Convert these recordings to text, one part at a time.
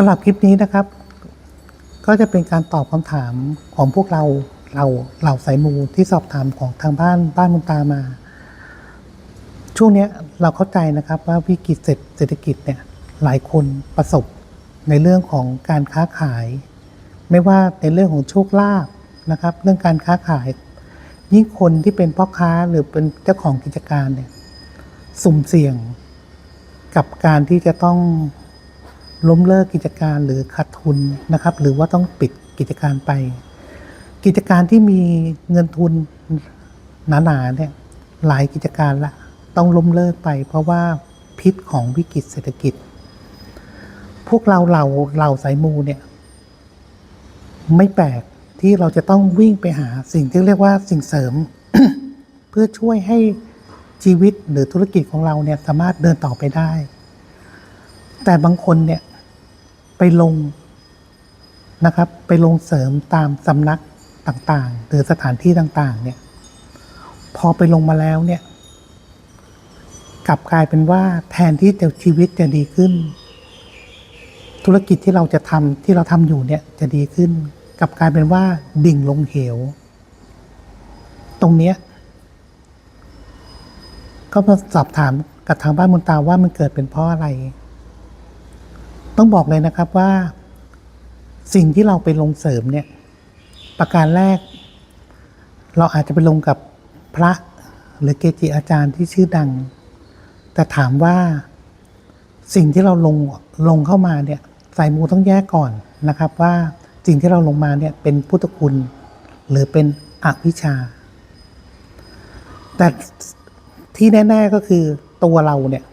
สำหรับคลิปนี้นะครับ ก็จะเป็นการตอบคำถามของพวกเราเราเหล่าสายมูที่สอบถามของทางบ้านบ้านมุนตามา ช่วงนี้เราเข้าใจนะครับว่าวิกฤตเศรษฐกิจเนี่ยหลายคนประสบในเรื่องของการค้าขาย ไม่ว่าในเรื่องของโชคลาภนะครับ เรื่องการค้าขาย ยิ่งคนที่เป็นพ่อค้าหรือเป็นเจ้าของกิจการเนี่ยสุ่มเสี่ยงกับการที่จะต้อง ล้มเลิกกิจการหรือขาดทุนนะครับ หรือว่าต้องปิดกิจการไป กิจการที่มีเงินทุนหนาๆเนี่ยหลายกิจการละต้องล้มเลิกไป เพราะว่าพิษของวิกฤตเศรษฐกิจ พวกเราเราเราสายมูเนี่ยไม่แปลกที่เราจะต้องวิ่งไปหาสิ่งที่เรียกว่าสิ่งเสริม เพื่อช่วยให้ชีวิตหรือธุรกิจของเราเนี่ยสามารถเดินต่อไปได้ แต่บางคนเนี่ย ไปลงนะครับ ไปลงเสริมตามสำนักต่างๆ หรือสถานที่ต่างๆ เนี่ย พอไปลงมาแล้วเนี่ย กลับกลายเป็นว่าแทนที่จะชีวิตจะดีขึ้น ธุรกิจที่เราจะทำที่เราทำอยู่เนี่ยจะดีขึ้น กลับกลายเป็นว่าดิ่งลงเหว ตรงเนี้ยก็มาสอบถามกับทางบ้านมุนตาว่ามันเกิดเป็นเพราะอะไร ต้องบอกเลยนะครับว่า สิ่งที่เราไปลงเสริมเนี่ย ประการแรก เราอาจจะไปลงกับพระหรือเกจิอาจารย์ที่ชื่อดัง แต่ถามว่าสิ่งที่เราลงลงเข้ามาเนี่ยสายมูต้องแยกก่อนนะครับว่าสิ่งที่เราลงมาเนี่ยเป็นพุทธคุณ หรือเป็นอวิชชา แต่ที่แน่ ๆก็คือตัวเราเนี่ย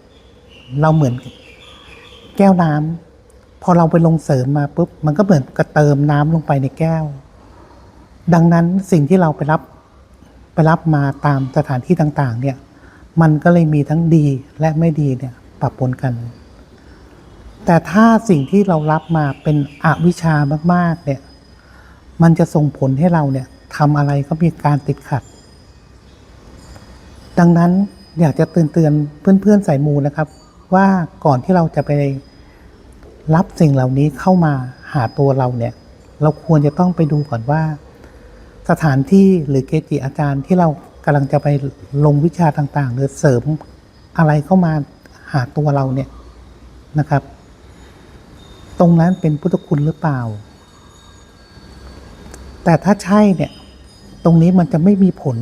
เราเหมือนแก้วน้ำ พอเราไปลงเสริมมาปุ๊บมันก็เหมือนกระเติมน้ำลงไปในแก้ว ดังนั้นสิ่งที่เราไปรับไปรับมาตามสถานที่ต่างๆ เนี่ย มันก็เลยมีทั้งดีและไม่ดีเนี่ยปะปนกัน แต่ถ้าสิ่งที่เรารับมาเป็นอวิชามากๆ เนี่ย มันจะส่งผลให้เราเนี่ยทำอะไรก็มีการติดขัด ดังนั้นอยากจะเตือนเตือนเพื่อนๆสายมูนะครับ ว่าก่อนที่เราจะไป รับสิ่งเหล่านี้เข้ามาหาตัวเราเนี่ย เราควรจะต้องไปดูก่อนว่า สถานที่หรือเกจิอาจารย์ที่เรากำลังจะไปลงวิชาต่าง ๆ หรือเสริมอะไรเข้ามาหาตัวเราเนี่ยนะครับ ตรงนั้นเป็นพุทธคุณหรือเปล่า แต่ถ้าใช่เนี่ย ตรงนี้มันจะไม่มีผล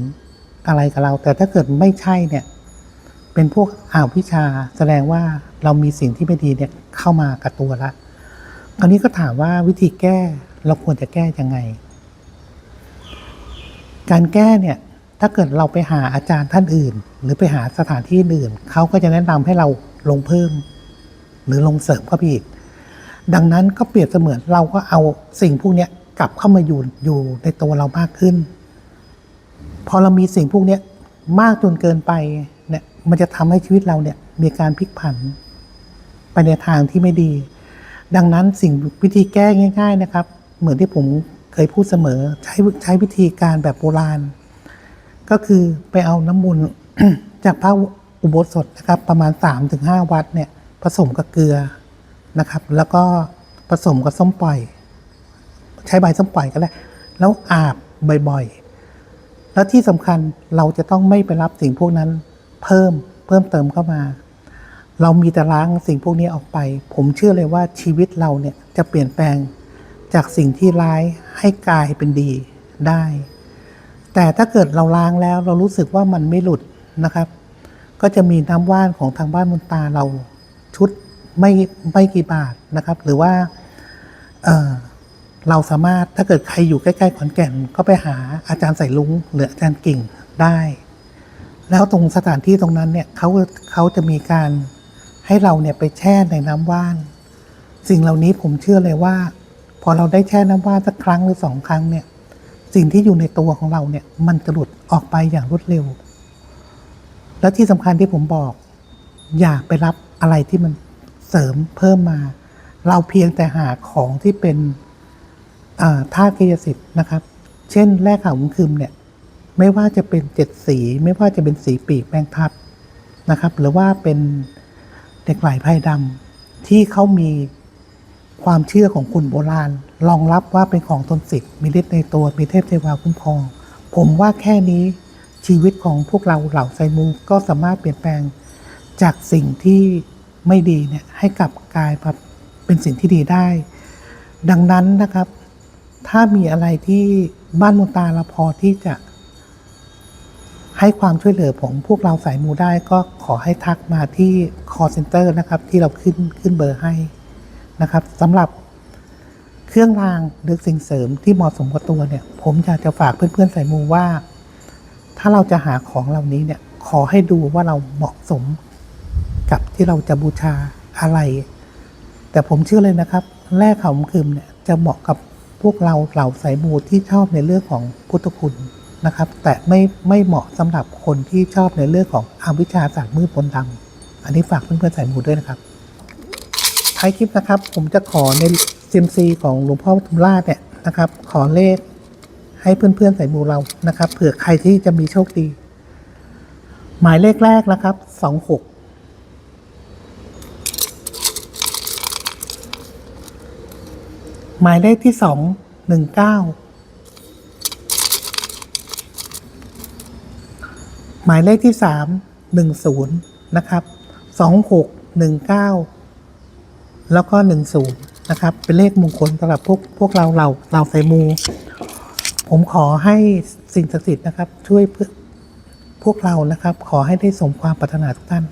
อะไรกับเรา แต่ถ้าเกิดไม่ใช่เนี่ย เป็นพวกอาวิชชาแสดงว่า เรามีสิ่งที่ไม่ดีเนี่ยเข้ามากับตัวละคราวนี้ก็ถามว่าวิธีแก้เราควรจะแก้ยังไง การแก้เนี่ยถ้าเกิดเราไปหาอาจารย์ท่านอื่น หรือไปหาสถานที่อื่นเขาก็จะแนะนำให้เราลงเพิ่ม หรือลงเสริมเข้าไปอีกดังนั้นก็เปรียบเสมือนเราก็เอาสิ่งพวกนี้กลับเข้ามาอยู่อยู่ในตัวเรามากขึ้น พอเรามีสิ่งพวกนี้มากจนเกินไปเนี่ยมันจะทำให้ชีวิตเราเนี่ยมีการพลิกผัน ไปในทางที่ไม่ดี ดังนั้นสิ่งวิธีแก้ง่าย ๆนะครับ เหมือนที่ผมเคยพูดเสมอ ใช้ใช้วิธีการแบบโบราณ ก็คือไปเอาน้ำมนต์จากพระอุโบสถนะครับ ประมาณ 3-5 วัดเนี่ยผสมกับเกลือนะครับ แล้วก็ผสมกับส้มปล่อย ใช้ใบส้มปล่อยก็ได้แล้วอาบบ่อยๆ แล้วที่สำคัญเราจะต้องไม่ไปรับสิ่งพวกนั้นเพิ่มเพิ่มเติมเข้ามา เรามีแต่ล้างสิ่งพวกนี้ออกไป ผมเชื่อเลยว่าชีวิตเราเนี่ยจะเปลี่ยนแปลงจากสิ่งที่ร้ายให้กลายเป็นดีได้ แต่ถ้าเกิดเราล้างแล้วเรารู้สึกว่ามันไม่หลุดนะครับ ก็จะมีน้ำว่านของทางบ้านมุนตาเราชุดไม่ไม่กี่บาทนะครับ หรือว่าเออเราสามารถถ้าเกิดใครอยู่ใกล้ๆขอนแก่นก็ไปหาอาจารย์ใส่ลุงหรืออาจารย์กิ่งได้ แล้วตรงสถานที่ตรงนั้นเนี่ยเขาเขาจะมีการ ให้เราเนี่ยไปแช่ในน้ำว่าน สิ่งเหล่านี้ผมเชื่อเลยว่า พอเราได้แช่น้ำว่านสักครั้งหรือสองครั้งเนี่ย สิ่งที่อยู่ในตัวของเราเนี่ย มันจะหลุดออกไปอย่างรวดเร็ว และที่สำคัญที่ผมบอก อย่าไปรับอะไรที่มันเสริมเพิ่มมา เราเพียงแต่หาของที่เป็นธาตุกายสิทธิ์นะครับ เช่น แร่ขาวขุมคืมเนี่ย ไม่ว่าจะเป็นเจ็ดสี ไม่ว่าจะเป็นสีปีกแมงทับนะครับ หรือว่าเป็น เด็กไหลไพ่ดำที่เขามีความเชื่อของคนโบราณรองรับว่าเป็นของตนสิทธิ์มีฤทธิ์ในตัวมีเทพเทวาคุ้มครอง ผมว่าแค่นี้ชีวิตของพวกเราเหล่าไซมูก็สามารถเปลี่ยนแปลง จากสิ่งที่ไม่ดีเนี่ยให้กลับกลายมาเป็นสิ่งที่ดีได้ ดังนั้นนะครับ ถ้ามีอะไรที่บ้านมุตาเราพอที่จะ ให้ความช่วยเหลือของพวกเราสายมูได้ก็ขอให้ทักมาที่ call center นะครับ ที่เราขึ้นขึ้นเบอร์ให้นะครับสำหรับเครื่องรางหรือสิ่งเสริมที่เหมาะสมกับตัวเนี่ย ผมอยากจะฝากเพื่อนๆสายมูว่า ถ้าเราจะหาของเหล่านี้เนี่ย ขอให้ดูว่าเราเหมาะสมกับที่เราจะบูชาอะไร แต่ผมเชื่อเลยนะครับแร่เขาคืมเนี่ยจะเหมาะกับพวกเราเหล่าสายมูที่ชอบในเรื่องของพุทธคุณ นะครับ แต่ไม่ไม่เหมาะสำหรับคนที่ชอบในเรื่องของอวิชชาศาสตร์มืดมนต์ดำอันนี้ฝากเพื่อนๆสายมูด้วยนะครับท้ายคลิปนะครับ ผมจะขอในซิมซีของหลวงพ่อปทุมราชเนี่ยนะครับ ขอเลขให้เพื่อนๆสายมูเรานะครับเผื่อใครที่จะมีโชคดี หมายเลขแรกนะครับสองหกหมายเลขที่สองหนึ่งเก้า หมายเลขที่สามหนึ่งศูนย์นะครับสองหกหนึ่งเก้าแล้วก็หนึ่งศูนย์นะครับ เป็นเลขมงคลสำหรับพวกพวกเราเราเราไซมู ผมขอให้สิ่งศักดิ์สิทธิ์นะครับ ช่วยเพื่อพวกเรานะครับ ขอให้ได้สมความปรารถนาทุกท่าน